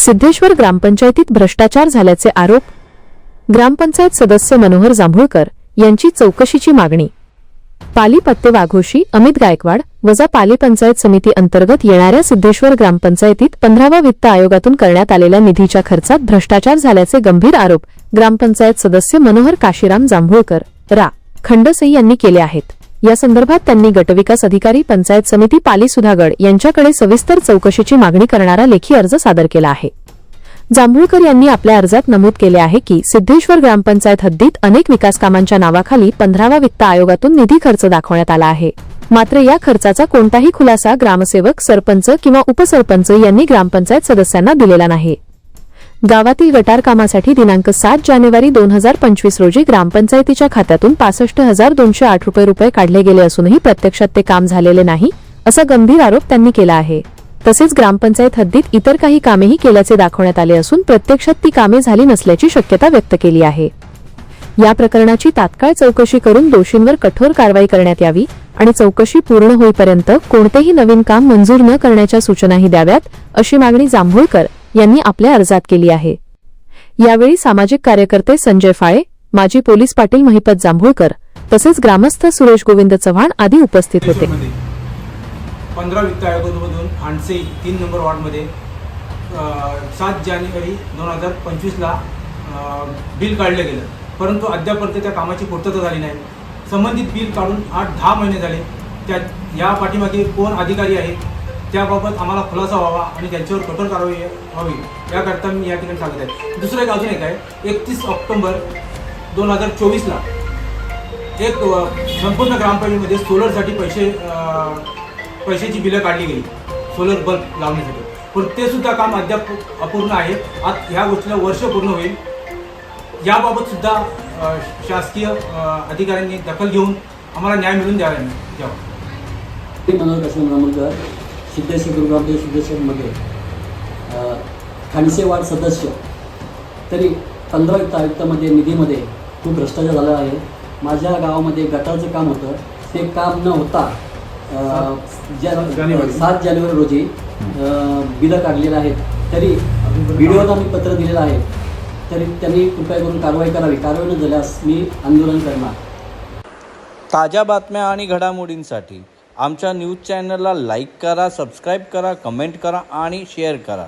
सिद्धेश्वर ग्रामपंचायतीत भ्रष्टाचार झाल्याचे आरोप ग्रामपंचायत सदस्य मनोहर जांभूळकर यांची चौकशीची मागणी. पाली पत्ते वाघोशी अमित गायकवाड वजा पाली पंचायत समिती अंतर्गत येणाऱ्या सिद्धेश्वर ग्रामपंचायतीत पंधराव्या वित्त आयोगातून करण्यात आलेल्या निधीच्या खर्चात भ्रष्टाचार झाल्याचे गंभीर आरोप ग्रामपंचायत सदस्य मनोहर काशीराम जांभूळकर रा. खंडसई यांनी केले आहेत. या संदर्भात त्यांनी गटविकास अधिकारी पंचायत समिती पाली सुधागड यांच्याकडे सविस्तर चौकशीची मागणी करणारा लेखी अर्ज सादर केला आहे. जांभूळकर यांनी आपल्या अर्जात नमूद केले आहे की सिद्धेश्वर ग्रामपंचायत हद्दीत अनेक विकासकामांच्या नावाखाली पंधरावा वित्त आयोगातून निधी खर्च दाखवण्यात आला आहे. मात्र या खर्चाचा कोणताही खुलासा ग्रामसेवक सरपंच किंवा उपसरपंच यांनी ग्रामपंचायत सदस्यांना दिलेला नाही. गावातील गटार कामासाठी दिनांक सात जानेवारी दोन हजार पंचवीस रोजी ग्रामपंचायतीच्या खात्यातून पासष्ट हजार दोनशे आठ रुपये रुपये काढले गेले असूनही प्रत्यक्षात ते काम झालेले नाही असा गंभीर आरोप त्यांनी केला आहे. तसेच ग्रामपंचायत हद्दीत इतर काही कामेही केल्याचे दाखवण्यात आले असून प्रत्यक्षात ती कामे झाली नसल्याची शक्यता व्यक्त केली आहे. या प्रकरणाची तात्काळ चौकशी करून दोषींवर कठोर कारवाई करण्यात यावी आणि चौकशी पूर्ण होईपर्यंत कोणतेही नवीन काम मंजूर न करण्याच्या सूचनाही द्याव्यात अशी मागणी जांभूळकर यांनी आपल्या अर्जात केली आहे. यावेळी सामाजिक कार्यकर्ते संजय फाळे माजी पोलीस पाटील महिपत जांभूळकर तसेच ग्रामस्थ सुरेश गोविंद चव्हाण आदी उपस्थित होते. पंधरा वित्त आयोगामधून हांडसे तीन नंबर वॉर्डमध्ये सात जानेवारी दोन हजार पंचवीसला बिल काढलं गेलं. परंतु अद्यापर्यंत त्या कामाची पूर्तता झाली नाही. संबंधित बिल काढून आठ दहा महिने झाले. त्या या पाठीमागे कोण अधिकारी आहेत त्याबाबत आम्हाला खुलासा व्हावा आणि त्यांच्यावर कठोर कारवाई व्हावी याकरता मी या ठिकाणी सांगत आहे. दुसरं एक अजून एक आहे. एकतीस ऑक्टोंबर दोन हजार चोवीसला एक संपूर्ण ग्रामपंचायतीमध्ये सोलरसाठी पैसे पैशाची बिलं काढली गेली सोलर बल्ब लावण्यासाठी. पण ते सुद्धा काम अद्याप अपूर्ण आहे. आज ह्या गोष्टीला वर्ष पूर्ण होईल. याबाबत सुद्धा शासकीय अधिकाऱ्यांनी दखल घेऊन आम्हाला न्याय मिळून द्यावा द्यावा मी मनोहर कृष्ण सिद्धेश्वर दुर्गापूर सिद्धेश्वरमध्ये अ, खानसे वार्ड सदस्य. तरी पंधरा वित्त आयुक्तामध्ये निधीमध्ये खूप भ्रष्टाचार झाला आहे. माझ्या गावामध्ये गटारचं काम होतं. ते काम न होता अ, ज्या जानेवारी. सात जानेवारी रोजी बिलं काढलेलं आहेत. तरी व्हिडिओला मी पत्र दिलेलं आहे. तरी त्यांनी कृपया करून कारवाई करावी. कारवाई न झाल्यास मी आंदोलन करणार. ताज्या बातम्या आणि घडामोडींसाठी आमच्या न्यूज चॅनलला लाईक करा सबस्क्राईब करा कमेंट करा आणि शेअर करा.